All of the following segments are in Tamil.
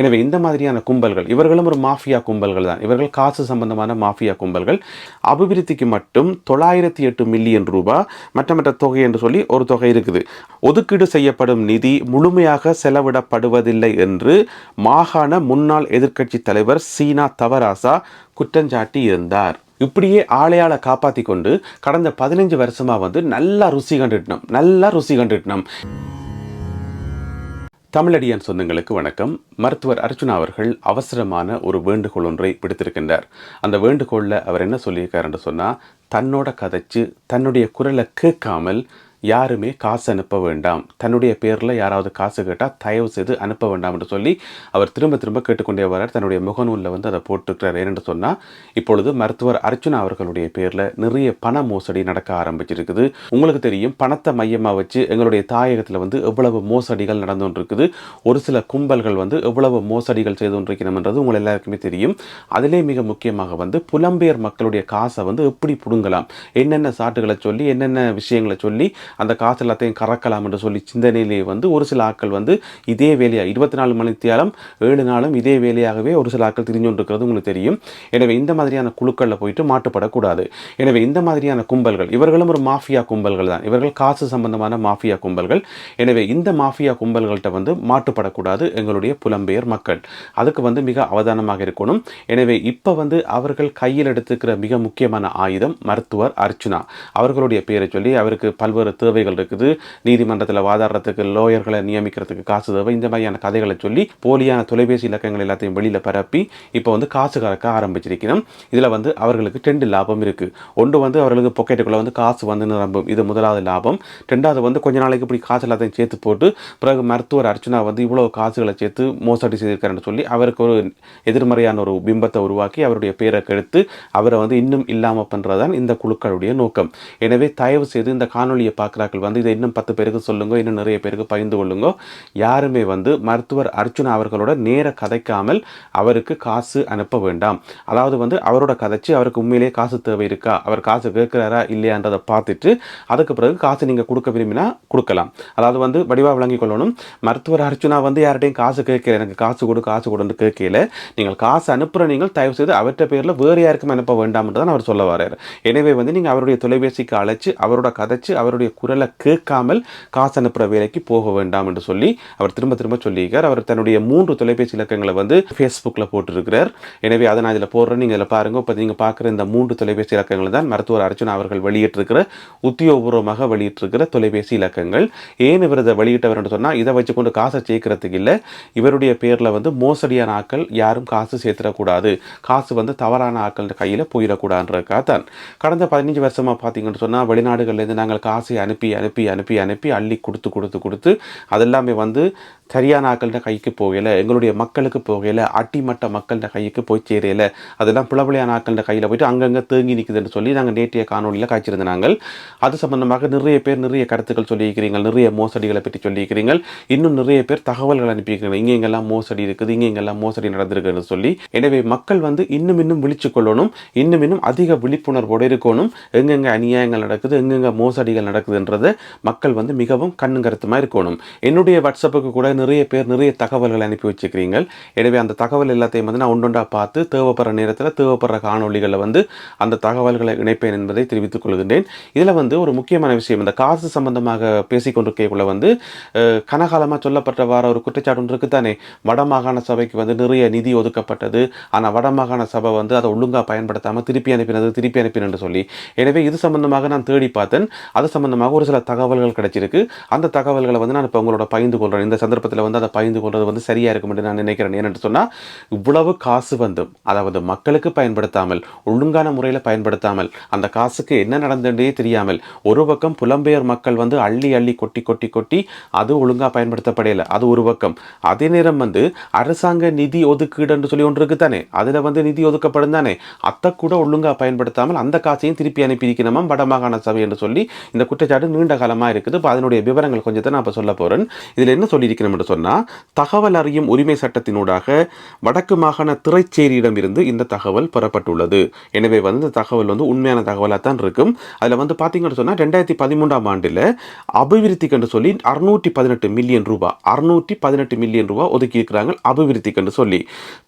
எனவே இந்த மாதிரியான கும்பல்கள் இவர்களும் ஒரு மாஃபியா கும்பல்கள் தான். இவர்கள் காசு சம்பந்தமான மாஃபியா கும்பல்கள். அபிவிருத்திக்கு மட்டும் தொள்ளாயிரத்தி எட்டு மில்லியன் ரூபாய் மற்ற மற்ற தொகை என்று சொல்லி ஒரு தொகை இருக்குது. ஒதுக்கீடு செய்யப்படும் நிதி முழுமையாக செலவிடப்படுவதில்லை என்று மாகாண முன்னாள் எதிர்க்கட்சி தலைவர் சீனா தவராசா குற்றஞ்சாட்டி இருந்தார். இப்படியே ஆளையாளை காப்பாற்றி கொண்டு கடந்த பதினஞ்சு வருஷமாக வந்து நல்லா ருசி கண்டுட்டோம் நல்லா ருசி கண்டுட்டோம் தமிழடியான் சொந்தங்களுக்கு வணக்கம். மருத்துவர் அர்ச்சுனா அவர்கள் அவசரமான ஒரு வேண்டுகோள் ஒன்றை விடுத்திருக்கின்றார். அந்த வேண்டுகோளில் அவர் என்ன சொல்லியிருக்காருன்னு சொன்னால் தன்னோட கதைச்சு தன்னுடைய குரலை கேட்காமல் யாருமே காசு அனுப்ப வேண்டாம். தன்னுடைய பேரில் யாராவது காசு கேட்டால் தயவு செய்து அனுப்ப வேண்டாம் என்று சொல்லி அவர் திரும்ப திரும்ப கேட்டுக்கொண்டே வரார். தன்னுடைய முகநூலில் வந்து அதை போட்டுக்கிறார் ஏனென்று சொன்னால் இப்பொழுது மருத்துவர் அர்ச்சுனா அவர்களுடைய பேரில் நிறைய பண மோசடி நடக்க ஆரம்பிச்சிருக்குது. உங்களுக்கு தெரியும் பணத்தை மையமாக வச்சு எங்களுடைய தாயகத்தில் வந்து எவ்வளவு மோசடிகள் நடந்து கொண்டிருக்குது ஒரு சில கும்பல்கள் வந்து எவ்வளவு மோசடிகள் செய்து கொண்டிருக்கணும்ன்றது உங்கள் எல்லாருக்குமே தெரியும். அதிலே மிக முக்கியமாக வந்து புலம்பெயர் மக்களுடைய காசை வந்து எப்படி பிடுங்கலாம்? என்னென்ன சாட்டுகளை சொல்லி என்னென்ன விஷயங்களை சொல்லி அந்த காசு எல்லாத்தையும் கறக்கலாம் என்று சொல்லி சிந்தனையிலே வந்து ஒரு சில ஆட்கள் வந்து இதே வேலையாக இருபத்தி நாலு மணி தியாலம் ஏழு நாளும் இதே வேலையாகவே ஒரு சில ஆட்கள் திரிஞ்சு கொண்டிருக்கிறது உங்களுக்கு தெரியும். எனவே இந்த மாதிரியான குழுக்களில் போயிட்டு மாட்டுப்படக்கூடாது. எனவே இந்த மாதிரியான கும்பல்கள் இவர்களும் ஒரு மாஃபியா கும்பல்கள் தான். இவர்கள் காசு சம்பந்தமான மாஃபியா கும்பல்கள். எனவே இந்த மாஃபியா கும்பல்கள்கிட்ட வந்து மாட்டுப்படக்கூடாது எங்களுடைய புலம்பெயர் மக்கள். அதுக்கு வந்து மிக அவதானமாக இருக்கணும். எனவே இப்போ வந்து அவர்கள் கையில் எடுத்துக்கிற மிக முக்கியமான ஆயுதம் மருத்துவர் அர்ச்சுனா. அவர்களுடைய பெயரை சொல்லி அவருக்கு பல்வேறு தேவைகள் இருக்குது. நீதிமன்றத்தில் வாதாடுறதுக்கு லோயர்களை நியமிக்கிறதுக்கு காசு தேவை. இந்த மாதிரியான கதைகளை சொல்லி போலியான தொலைபேசி இலக்கங்கள் எல்லாத்தையும் வெளியில் பரப்பி இப்போ வந்து காசு கறக்க ஆரம்பிச்சிருக்கணும். இதில் வந்து அவர்களுக்கு ரெண்டு லாபம் இருக்குது ஒன்று வந்து அவர்களுக்கு பொக்கெட்டுக்குள்ளே வந்து காசு வந்து நிரம்பும். இது முதலாவது லாபம். ரெண்டாவது வந்து கொஞ்ச நாளைக்கு இப்படி காசு எல்லாத்தையும் சேர்த்து போட்டு பிறகு மருத்துவர் அர்ச்சனா வந்து இவ்வளோ காசுகளை சேர்த்து மோசடி செய்திருக்காருன்னு சொல்லி அவருக்கு ஒரு எதிர்மறையான ஒரு பிம்பத்தை உருவாக்கி அவருடைய பேரை கெடுத்து அவரை வந்து இன்னும் இல்லாமல் பண்ணுறதான் இந்த குழுக்களுடைய நோக்கம். எனவே தயவு செய்து இந்த காணொலியை பார்க்குறாக்கள் வந்து. இதை இன்னும் பத்து பேருக்கு சொல்லுங்க இன்னும் நிறைய பேருக்கு பகிர்ந்து கொள்ளுங்க. யாருமே வந்து மருத்துவர் அர்ச்சுனா அவர்களோட நேர கதைக்காமல் அவருக்கு காசு அனுப்ப வேண்டாம். அதாவது வந்து அவரோட கதைச்சு அவருக்கு உண்மையிலேயே காசு தேவை இருக்கா? அவர் காசு கேட்குறாரா? இல்லையான்றதை பார்த்துட்டு அதுக்கு பிறகு காசு நீங்கள் கொடுக்க விரும்பினா கொடுக்கலாம். அதாவது வந்து வடிவாக விளங்கிக் கொள்ளணும். மருத்துவர் அர்ஜுனா வந்து யார்கிட்டையும் காசு கேட்கல. எனக்கு காசு கொடு காசு கொடுன்னு கேட்கல. நீங்கள் காசு அனுப்புகிற நீங்கள் தயவு செய்து அவர்கிட்ட பேரில் வேறு யாருக்கும் அனுப்ப வேண்டாம் என்று தான் அவர் சொல்ல வர்றார். எனவே வந்து நீங்கள் அவருடைய தொலைபேசிக்கு அழைச்சி அவரோட கதைச்சு அவருடைய குரலை கேட்காமல் காசு அனுப்புகிற வேலைக்கு போக வேண்டாம் என்று சொல்லி அவர் திரும்ப திரும்ப சொல்லியிருக்கார். அவர் தன்னுடைய மூன்று தொலைபேசி இலக்கங்களை வந்து ஃபேஸ்புக்கில் போட்டிருக்கிறார். எனவே அதை நான் இதில் போடுறேன். நீங்கள் இதில் பாருங்க. இப்போ நீங்கள் பார்க்குற இந்த மூன்று தொலைபேசி இலக்கங்கள் தான் மருத்துவர் அர்ச்சுனா அவர்கள் வெளியிட்டிருக்கிற உத்தியோகபூர்வமாக வெளியிட்டிருக்கிற தொலைபேசி இலக்கங்கள். ஏன் இவர் இதை வெளியிட்டவர் என்று சொன்னால் இதை வச்சுக்கொண்டு காசை சேர்க்கறதுக்கு இல்லை. இவருடைய பேரில் வந்து மோசடியான ஆக்கள் யாரும் காசு சேர்த்துடக்கூடாது. காசு வந்து தவறான ஆட்கள் கையில் போயிடக்கூடாதுன்றதுக்காக தான் கடந்த பதினஞ்சு வருஷமாக பார்த்தீங்கன்னு சொன்னால் வெளிநாடுகள்லேருந்து நாங்கள் காசை அனுப்பி அனுப்பி அனுப்பி அனுப்பி அள்ளி கொடுத்து கொடுத்து கொடுத்து அதெல்லாமே வந்து சரியான ஆக்கள்கிட்ட கைக்கு போகலை எங்களுடைய மக்களுக்கு போகலை அட்டிமட்ட மக்கள்கிட்ட கைக்கு போய் சேரையில அதெல்லாம் பிளபிளையான ஆக்கள்கிட்ட கையில் போயிட்டு அங்கங்கே தேங்கி நிற்குதுன்னு சொல்லி நாங்கள் நேற்றைய காணொலியில் காய்ச்சிருந்த நாங்கள் அது சம்பந்தமாக நிறைய பேர் நிறைய கருத்துக்கள் சொல்லியிருக்கிறீங்க நிறைய மோசடிகளை பற்றி சொல்லியிருக்கிறீங்க இன்னும் நிறைய பேர் தகவல்கள் அனுப்பியிருக்கிறீங்க இங்கே எங்கெல்லாம் மோசடி இருக்குது இங்கே எங்கெல்லாம் மோசடி நடந்திருக்குன்னு சொல்லி. எனவே மக்கள் வந்து இன்னும் இன்னும் விழிச்சு கொள்ளணும் இன்னும் இன்னும் அதிக விழிப்புணர்வோடு இருக்கணும். எங்கெங்கே அநியாயங்கள் நடக்குது எங்கெங்கே மோசடிகள் நடக்குதுன்றதை மக்கள் வந்து மிகவும் கண்ணுங்கருத்துமாக இருக்கணும். என்னுடைய வாட்ஸ்அப்புக்கு கூட நிறைய பேர் நிறைய தகவல்கள் அனுப்பி வச்சுக்கிறீங்க எனவே அந்த தகவல் எல்லாத்தையும் வந்து நான் ஒன்றொன்றா பார்த்து தேவைப்படுற நேரத்தில் தேவைப்படுற காணொலிகளை வந்து அந்த தகவல்களை இணைப்பேன் என்பதை தெரிவித்துக் கொள்கின்றேன். இதில் வந்து ஒரு முக்கியமான விஷயம் இந்த காசு சம்பந்தமாக பேசிக்கொண்டிருக்கக்குள்ள வந்து கனகாலமாக சொல்லப்பட்ட வார ஒரு குற்றச்சாட்டு ஒன்று இருக்குதானே? வடமாகாண சபைக்கு வந்து நிறைய நிதி ஒதுக்கப்பட்டது. ஆனால் வடமாகாண சபை வந்து அதை ஒழுங்காக பயன்படுத்தாமல் திருப்பி அனுப்பினது திருப்பி அனுப்பினு சொல்லி. எனவே இது சம்பந்தமாக நான் தேடி பார்த்தேன். அது சம்பந்தமாக ஒரு சில தகவல்கள் கிடைச்சிருக்கு. அந்த தகவல்களை வந்து நான் இப்போ உங்களோட பகிர்ந்து கொள்கிறேன் இந்த நோக்கத்தில் வந்து அதை பகிர்ந்து கொள்வது வந்து சரியாக இருக்கும் என்று நான் நினைக்கிறேன். ஏன்னு சொன்னால் இவ்வளவு காசு வந்தும் அதாவது மக்களுக்கு பயன்படுத்தாமல் ஒழுங்கான முறையில் பயன்படுத்தாமல் அந்த காசுக்கு என்ன நடந்ததே தெரியாமல் ஒரு பக்கம் புலம்பெயர் மக்கள் வந்து அள்ளி அள்ளி கொட்டி கொட்டி கொட்டி அது ஒழுங்காக பயன்படுத்தப்படையில. அது ஒரு பக்கம். அதே நேரம் வந்து அரசாங்க நிதி ஒதுக்கீடுன்னு சொல்லி ஒன்று இருக்குதானே அதில் வந்து நிதி ஒதுக்கப்படும் தானே? அத்தை கூட ஒழுங்காக பயன்படுத்தாமல் அந்த காசையும் திருப்பி அனுப்பியிருக்கணுமா? வடமாகாண சபை என்று சொல்லி இந்த குற்றச்சாட்டு நீண்ட காலமாக இருக்குது. இப்போ அதனுடைய விவரங்கள் கொஞ்சத்தை நான் இப்போ சொல்ல போகிறேன் இதில் என்ன சொல்லியிருக்கணும் என்று சொன்னால் தகவல் அறியும் உரிமை சட்டத்தினூடாக வடக்கு மாகாண திரைச்சேரியிடமிருந்து இந்த தகவல் பெறப்பட்டுள்ளது. எனவே வந்து இந்த தகவல் வந்து உண்மையான தகவலாக தான் இருக்கும். அதில் வந்து பார்த்தீங்கன்னு சொன்னால் ரெண்டாயிரத்தி பதிமூன்றாம் ஆண்டில் அபிவிருத்திக்கென்று சொல்லி அறுநூற்றி பதினெட்டு மில்லியன் ரூபாய் அறுநூற்றி பதினெட்டு மில்லியன் ரூபாய் ஒதுக்கி இருக்கிறாங்க அபிவிருத்திக்கு சொல்லி.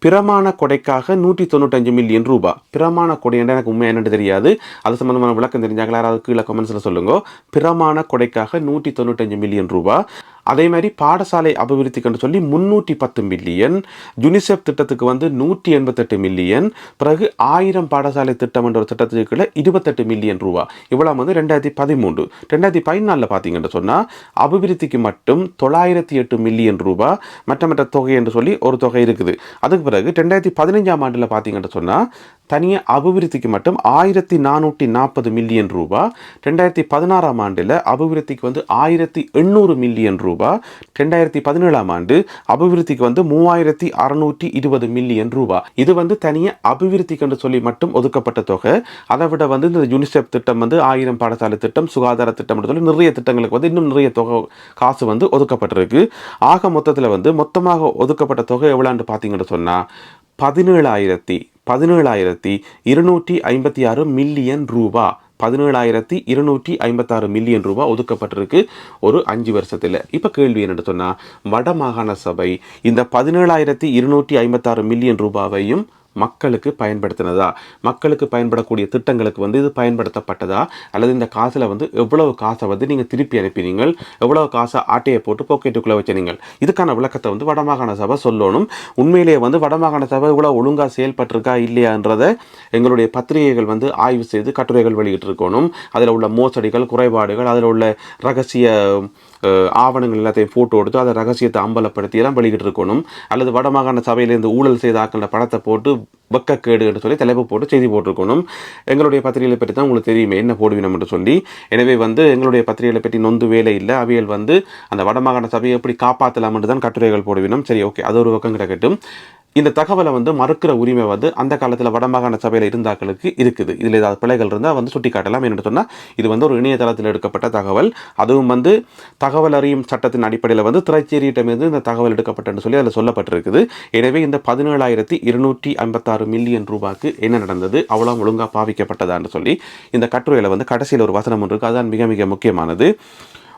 பிரமாண கொடைக்காக நூற்றி தொண்ணூற்றஞ்சு மில்லியன் ரூபாய் பிரமாண கொடை என்று எனக்கு உண்மை என்னென்னு தெரியாது. அது சம்மந்தமான விளக்கம் தெரிஞ்சாங்களா? யாராவது கீழே கமெண்ட்ஸில் சொல்லுங்க. பிரமாண கொடைக்காக நூற்றி தொண்ணூற்றஞ்சு மில்லியன் ரூபாய் அதே மாதிரி பாடசாலை அபிவிருத்திக்கு சொல்லி முன்னூற்றி பத்து மில்லியன் யுனிசெஃப் திட்டத்துக்கு வந்து நூற்றி எண்பத்தெட்டு மில்லியன் பிறகு ஆயிரம் பாடசாலை திட்டம் என்ற ஒரு திட்டத்துக்குள்ள இருபத்தெட்டு மில்லியன் ரூபா. இவ்வளோ வந்து ரெண்டாயிரத்தி பதிமூன்று. ரெண்டாயிரத்தி பதினாலில் பார்த்தீங்கன்னு சொன்னால் அபிவிருத்திக்கு மட்டும் தொள்ளாயிரத்தி எட்டு மில்லியன் ரூபா மற்ற மற்ற தொகை என்று சொல்லி ஒரு தொகை இருக்குது. அதுக்கு பிறகு ரெண்டாயிரத்தி பதினஞ்சாம் ஆண்டில் பார்த்தீங்கன்னு சொன்னால் தனியாக அபிவிருத்திக்கு மட்டும் ஆயிரத்தி நானூற்றி நாற்பது மில்லியன் ரூபா. ரெண்டாயிரத்தி பதினாறாம் ஆண்டில் அபிவிருத்திக்கு வந்து ஆயிரத்தி எண்ணூறு மில்லியன் ரூபா. ரெண்டாயிரத்தி பதினேழாம் ஆண்டு அபிவிருத்திக்கு வந்து மூவாயிரத்தி அறுநூற்றி இருபது மில்லியன் ரூபா. இது வந்து தனியாக அபிவிருத்திக்கு என்று சொல்லி மட்டும் ஒதுக்கப்பட்ட தொகை. அதை விட வந்து இந்த யூனிசெஃப் திட்டம் வந்து ஆயிரம் பாடசாலை திட்டம் சுகாதார திட்டம் என்று சொல்லி நிறைய திட்டங்களுக்கு வந்து இன்னும் நிறைய தொகை காசு வந்து ஒதுக்கப்பட்டிருக்கு. ஆக மொத்தத்தில் வந்து மொத்தமாக ஒதுக்கப்பட்ட தொகை எவ்வளோன்னு பார்த்தீங்கன்னு சொன்னால் பதினேழாயிரத்தி பதினேழாயிரத்தி இருநூற்றி ஐம்பத்தி ஆறு மில்லியன் ரூபா. பதினேழாயிரத்தி இருநூற்றி ஐம்பத்தாறு மில்லியன் ரூபாய் ஒதுக்கப்பட்டிருக்கு ஒரு அஞ்சு வருஷத்தில். இப்போ கேள்வி என்னென்னு சொன்னால் வட மாகாண சபை இந்த பதினேழாயிரத்தி இருநூற்றி ஐம்பத்தாறு மில்லியன் ரூபாவையும் மக்களுக்கு பயன்படுத்தினதா? மக்களுக்கு பயன்படக்கூடிய திட்டங்களுக்கு வந்து இது பயன்படுத்தப்பட்டதா? அல்லது இந்த காசில் வந்து எவ்வளவு காசை வந்து நீங்கள் திருப்பி அனுப்பினீங்கள்? எவ்வளவு காசை ஆட்டையை போட்டு பாக்கெட்டுக்குள்ளே வச்சினீங்கள்? இதுக்கான விளக்கத்தை வந்து வடமாகாண சபை சொல்லணும். உண்மையிலேயே வந்து வடமாகாண சபை இவ்வளோ ஒழுங்காக செயல்பட்டிருக்கா இல்லையான்றதை எங்களுடைய பத்திரிகைகள் வந்து ஆய்வு செய்து கட்டுரைகள் வெளியிட்டிருக்கணும். அதில் உள்ள மோசடிகள் குறைபாடுகள் அதில் உள்ள ரகசிய ஆவணங்கள் எல்லாத்தையும் ஃபோட்டோ எடுத்து அதை ரகசியத்தை அம்பலப்படுத்தி எல்லாம் வெளியிட்டு இருக்கணும் அல்லது வடமாகாண சபையிலேருந்து ஊழல் செய்த ஆக்கிற படத்தை போட்டு வெக்கக்கேடு என்று சொல்லி தலைப்பு போட்டு செய்தி போட்டிருக்கணும். எங்களுடைய பத்திரிகைகளை பற்றி தான் உங்களுக்கு தெரியுமே என்ன போடுவினம் என்று சொல்லி. எனவே வந்து எங்களுடைய பத்திரிகைகளை பற்றி நொந்து வேலை இல்லை. அவியல் வந்து அந்த வடமாகாண சபையை எப்படி காப்பாற்றலாம் என்று தான் கட்டுரைகள் போடுவினம். சரி ஓகே அது ஒரு பக்கம் கிடக்கட்டும். இந்த தகவலை வந்து மறுக்கிற உரிமை வந்து அந்த காலத்தில் வடமாகாண சபையில் இருந்தாக்களுக்கு இருக்குது. இதில் ஏதாவது பிழைகள் இருந்தால் வந்து சுட்டி காட்டலாம் என்று சொன்னால் இது வந்து ஒரு இணையதளத்தில் எடுக்கப்பட்ட தகவல். அதுவும் வந்து தகவல் அறியும் சட்டத்தின் அடிப்படையில் வந்து திரைச்சேரியிடமிருந்து இந்த தகவல் எடுக்கப்பட்டன்னு சொல்லி அதில் சொல்லப்பட்டிருக்குது. எனவே இந்த பதினேழாயிரத்தி இருநூற்றி ஐம்பத்தாறு மில்லியன் ரூபாய்க்கு என்ன நடந்தது? அவ்வளோ ஒழுங்காக பாவிக்கப்பட்டதான்னு சொல்லி இந்த கட்டுரையில் வந்து கடைசியில் ஒரு வசனம் ஒன்று இருக்குது அதுதான் மிக மிக முக்கியமானது.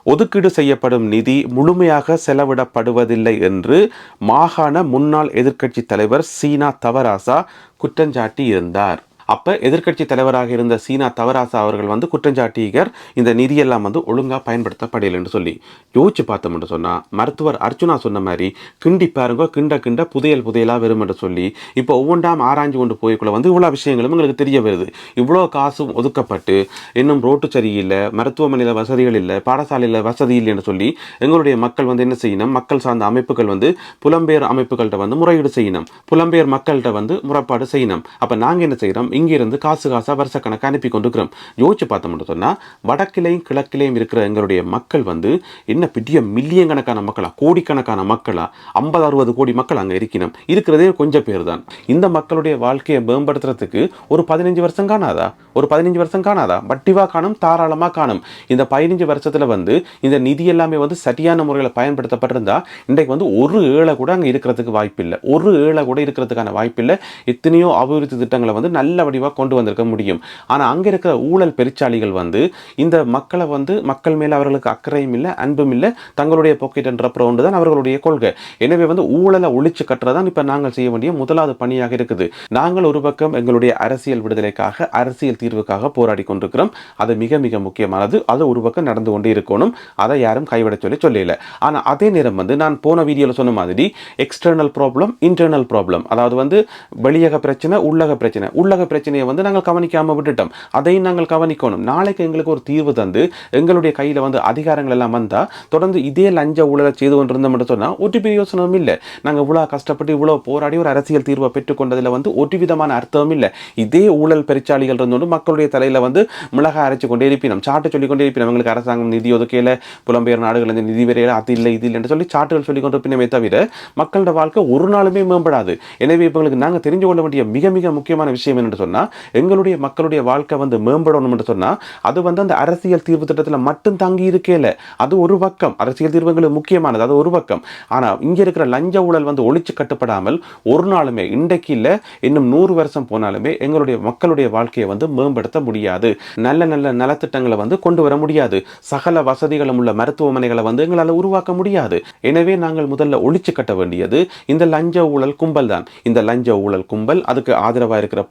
ஒதுக்கீடு செய்யப்படும் நிதி முழுமையாக செலவிடப்படுவதில்லை என்று மாகாண முன்னாள் எதிர்க்கட்சி தலைவர் சீனா தவராசா குற்றஞ்சாட்டி இருந்தார் அப்போ எதிர்க்கட்சி தலைவராக இருந்த சீனா தவராசா அவர்கள் வந்து குற்றஞ்சாட்டியர் இந்த நிதியெல்லாம் வந்து ஒழுங்காக பயன்படுத்தப்படலை என்று சொல்லி யோசிச்சு பார்த்தோம்னு சொன்னால் மருத்துவர் அர்ச்சுனா சொன்ன மாதிரி கிண்டி பாருங்க கிண்ட கிண்ட புதையல் புதையலாக வரும் என்று சொல்லி இப்போ ஒவ்வொன்றாம் ஆராய்ஞ்சு கொண்டு போய்க்குள்ள வந்து இவ்வளோ விஷயங்களும் எங்களுக்கு தெரிய வருது. இவ்வளோ காசும் ஒதுக்கப்பட்டு இன்னும் ரோட்டு சரியில்லை மருத்துவமனையில் வசதிகள் இல்லை பாடசாலையில் வசதி இல்லைன்னு சொல்லி எங்களுடைய மக்கள் வந்து என்ன செய்யணும்? மக்கள் சார்ந்த அமைப்புகள் வந்து புலம்பெயர் அமைப்புகள்கிட்ட வந்து முறையீடு செய்யணும். புலம்பெயர் மக்கள்கிட்ட வந்து முறைப்பாடு செய்யணும். அப்போ நாங்கள் என்ன செய்கிறோம் இங்கிருந்து காசு காசாக வருஷக்கணக்காக அனுப்பி கொண்டிருக்கிறோம். யோசிச்சு பார்த்தோம்னு சொன்னால் வடக்கிலையும் கிழக்கிலையும் இருக்கிற எங்களுடைய மக்கள் வந்து என்ன பெரிய மில்லியன் கணக்கான மக்களா கோடிக்கணக்கான மக்களா ஐம்பது அறுபது கோடி மக்கள் அங்கே இருக்கணும் இருக்கிறதே கொஞ்சம் பேர் தான் இந்த மக்களுடைய வாழ்க்கையை மேம்படுத்துறதுக்கு ஒரு பதினஞ்சு வருஷம் காணாதா? ஒரு பதினஞ்சு வருஷம் காணாதா? வட்டிவா காணும் தாராளமாக காணும். இந்த பதினஞ்சு வருஷத்தில் வந்து இந்த நிதி எல்லாமே வந்து சரியான முறையில் பயன்படுத்தப்பட்டிருந்தா இன்றைக்கு வந்து ஒரு ஏழை கூட அங்கே இருக்கிறதுக்கு வாய்ப்பில்லை. ஒரு ஏழை கூட இருக்கிறதுக்கான வாய்ப்பில்லை. எத்தனையோ அபிவிருத்தி திட்டங்களை வந்து நல்ல முடிவாக கொண்டு வந்திருக்க முடியும். ஆனால் அங்கே இருக்கிற ஊழல் பெருச்சாளிகள் வந்து இந்த மக்களை வந்து மக்கள் மேலே அவர்களுக்கு அக்கறையும் இல்லை அன்பும் இல்லை தங்களுடைய பாக்கெட் என்ற ஒன்று தான் அவர்களுடைய கொள்கை. எனவே வந்து ஊழலை ஒழிச்சு கட்டுறதான் இப்போ நாங்கள் செய்ய வேண்டிய முதலாவது பணியாக இருக்குது. நாங்கள் ஒரு பக்கம் எங்களுடைய அரசியல் விடுதலைக்காக அரசியல் தீர்வுக்காக போராடி கொண்டிருக்கிறோம். அது மிக மிக முக்கியமானது. அது ஒரு பக்கம் நடந்து கொண்டே இருக்கணும். அதை யாரும் கைவிட சொல்லி சொல்லல. ஆனால் அதே நேரம் வந்து நான் போன வீடியோவில் சொன்ன மாதிரி எக்ஸ்டர்னல் ப்ராப்ளம் இன்டர்னல் ப்ராப்ளம் அதாவது வந்து வெளியக பிரச்சனை உள்ளக பிரச்சனை. உள்ளக பிரச்சனையை வந்து நாங்கள் கவனிக்காமல் விட்டுட்டோம். அதையும் நாங்கள் கவனிக்கணும். நாளைக்கு எங்களுக்கு ஒரு தீர்வு தந்து எங்களுடைய கையில் வந்து அதிகாரங்கள் எல்லாம் வந்தால் தொடர்ந்து இதே லஞ்ச ஊழலை செய்து கொண்டிருந்தோம் என்று சொன்னால் ஒரு பிரயோசனமும் இல்லை. நாங்கள் இவ்வளோ கஷ்டப்பட்டு இவ்வளோ போராடி ஒரு அரசியல் தீர்வை பெற்றுக்கொண்டதில் வந்து ஒரு விதமான அர்த்தமும் இல்லை. இதே ஊழல் பெருச்சாளிகள் இருந்தோண்டு மக்களுடைய தலையில் வந்து மிளகா அரைச்சு கொண்டே இருப்பினோம். சாட்டு சொல்லி கொண்டே இருப்பினோம். எங்களுக்கு அரசாங்கம் நிதி ஒதுக்கையில் புலம்பெயர் நாடுகள் இந்த நிதி வரையில் அது இல்லை இது இல்லை என்று சொல்லி சாட்டுகள் சொல்லி கொண்டிருப்பினமே தவிர மக்களோட வாழ்க்கை ஒரு நாளுமே மேம்படாது. எனவே இப்போ எங்களுக்கு நாங்கள் தெரிஞ்சு கொள்ள வேண்டிய மிக மிக முக்கியமான விஷயம் என்று சொன்னா எங்களுடைய மக்களுடைய வாழ்க்கை வந்து மேம்படணும் சொன்னால் சொன்னா அது வந்து அந்த அரசியல் தீர்வு திட்டத்தில் மட்டும் தங்கி இருக்கல. அது ஒரு பக்கம். அரசியல் தீர்வுகளுக்கு முக்கியமானது அது ஒரு பக்கம். ஆனா இங்க இருக்கிற லஞ்ச ஊழல் வந்து ஒழிச்சு கட்டுப்படாமல் ஒரு நாளுமே இன்றைக்கு இல்லை இன்னும் நூறு வருஷம் போனாலுமே எங்களுடைய மக்களுடைய வாழ்க்கையை வந்து மேம்படுத்த முடியாது. நல்ல நல்ல நலத்திட்டங்களை வந்து கொண்டு வர முடியாது. சகல வசதிகளும் உள்ள மருத்துவமனைகளை வந்து எங்களால் உருவாக்க முடியாது. எனவே நாங்கள் முதல்ல ஒழிச்சு கட்ட வேண்டியது இந்த லஞ்ச ஊழல் கும்பல் தான். இந்த லஞ்ச ஊழல் கும்பல் அதுக்கு ஆதரவாக இருக்கிற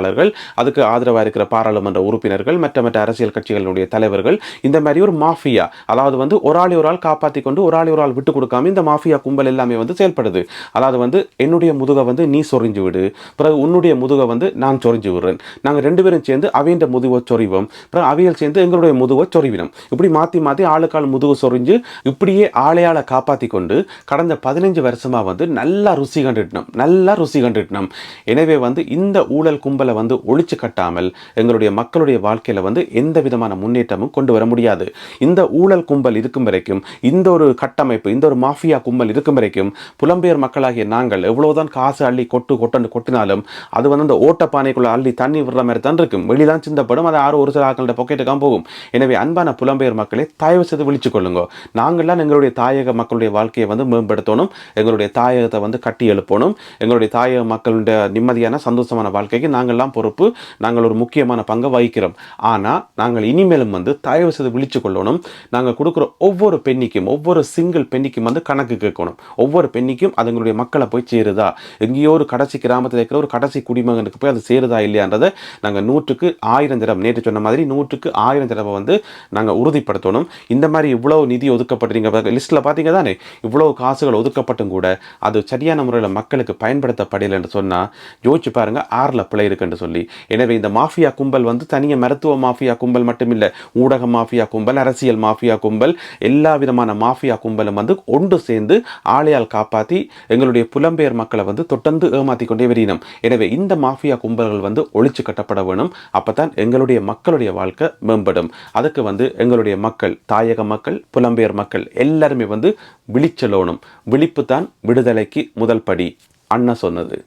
பத்திரிகையாளர்கள் அதுக்கு ஆதரவாக இருக்கிற பாராளுமன்ற உறுப்பினர்கள் மற்ற மற்ற அரசியல் கட்சிகளுடைய தலைவர்கள் இந்த மாதிரி ஒரு மாஃபியா அதாவது வந்து ஒரு ஆளை ஒரு ஆள் காப்பாற்றி கொண்டு ஒரு ஆளை ஒரு ஆள் விட்டு கொடுக்காம இந்த மாஃபியா கும்பல் எல்லாமே வந்து செயல்படுது. அதாவது வந்து என்னுடைய முதுகை வந்து நீ சொரிஞ்சு விடு பிறகு உன்னுடைய முதுகை வந்து நான் சொரிஞ்சு விடுறேன். நாங்கள் ரெண்டு பேரும் சேர்ந்து அவையின் முதுவை சொறிவோம் பிறகு அவையில் சேர்ந்து எங்களுடைய முதுவை சொறிவினோம் இப்படி மாற்றி மாற்றி ஆளுக்கால் முதுகு சொரிஞ்சு இப்படியே ஆளையால காப்பாற்றி கொண்டு கடந்த பதினஞ்சு வருஷமாக வந்து நல்லா ருசி கண்டுட்டோம் நல்லா ருசி கண்டுட்டோம் எனவே வந்து இந்த ஊழல் கும்பலை வந்து ஒழிச்சு கட்டாமல் எங்களுடைய மக்களுடைய வாழ்க்கையில வந்து எந்த விதமான முன்னேற்றமும் கொண்டு வர முடியாது. இந்த ஊழல் கும்பல் இருக்கும் வரைக்கும் இந்த ஒரு கட்டமைப்பு இந்த ஒரு மாஃபியா கும்பல் இருக்கும் வரைக்கும் புலம்பெயர் மக்களாகிய நாங்கள் எவ்வளோதான் காசு அள்ளி கொட்டு கொட்டன்னு கொட்டினாலும் அது வந்து அந்த ஓட்டப்பானைக்குள்ள அள்ளி தண்ணி விடுற மாதிரி தான் இருக்கும். வெளிதான் சிந்தப்படும் அது ஆறு ஒரு சில ஆக்கள்கிட்ட பொக்கெட்டுக்காக போகும். எனவே அன்பான புலம்பெயர் மக்களை தயவு செய்து விழிச்சு கொள்ளுங்க. நாங்கள்லாம் எங்களுடைய தாயக மக்களுடைய வாழ்க்கையை வந்து மேம்படுத்தணும் எங்களுடைய தாயகத்தை வந்து கட்டி எழுப்பணும் எங்களுடைய தாயக மக்களுடைய நிம்மதியான சந்தோஷமான வாழ்க்கைக்கு தான் பொறுப்பு நாங்கள் ஒரு முக்கியமான பங்கை வகிக்கிறோம். ஆனால் நாங்கள் இனிமேலும் வந்து தயவு செய்து விழிச்சு கொள்ளணும். நாங்கள் கொடுக்குற ஒவ்வொரு பெண்ணிக்கும் ஒவ்வொரு சிங்கிள் பெண்ணிக்கும் வந்து கணக்கு கேட்கணும். ஒவ்வொரு பெண்ணிக்கும் அதுங்களுடைய மக்களை போய் சேருதா? எங்கேயோ ஒரு கடைசி கிராமத்தில் இருக்கிற ஒரு கடைசி குடிமகனுக்கு போய் அது சேருதா இல்லையான்றதை நாங்கள் நூற்றுக்கு ஆயிரம் தடவை நேற்று சொன்ன மாதிரி நூற்றுக்கு ஆயிரம் தடவை வந்து நாங்கள் உறுதிப்படுத்தணும். இந்த மாதிரி இவ்வளோ நிதி ஒதுக்கப்படுறீங்க லிஸ்ட்டில் பார்த்தீங்க தானே? இவ்வளோ காசுகள் ஒதுக்கப்பட்டும் கூட அது சரியான முறையில் மக்களுக்கு பயன்படுத்தப்படலை என்று சொன்னால் யோசிச்சு பாருங்க ஆறில் பிள்ளை இருக்குன்னு. சொல்லி. எனவே இந்த மாஃபியா கும்பல் வந்து தனியாக மருத்துவ மாஃபியா கும்பல் மட்டுமில்ல ஊடக மாஃபியா கும்பல் அரசியல் மாஃபியா கும்பல் எல்லா விதமான மாஃபியா கும்பலும் வந்து ஒன்று சேர்ந்து ஆளையால் காப்பாற்றி எங்களுடைய புலம்பெயர் மக்களை வந்து தொடர்ந்து ஏமாற்றி கொண்டே வரினோம் எனவே இந்த மாஃபியா கும்பல்கள் வந்து ஒழிச்சு கட்டப்பட வேணும். அப்பதான் எங்களுடைய மக்களுடைய வாழ்க்கை மேம்படும். அதுக்கு வந்து எங்களுடைய மக்கள் தாயக மக்கள் புலம்பெயர் மக்கள் எல்லாருமே வந்து விழிச்சலோனும் விழிப்பு தான் விடுதலைக்கு முதல் படி. அண்ணா சொன்னது.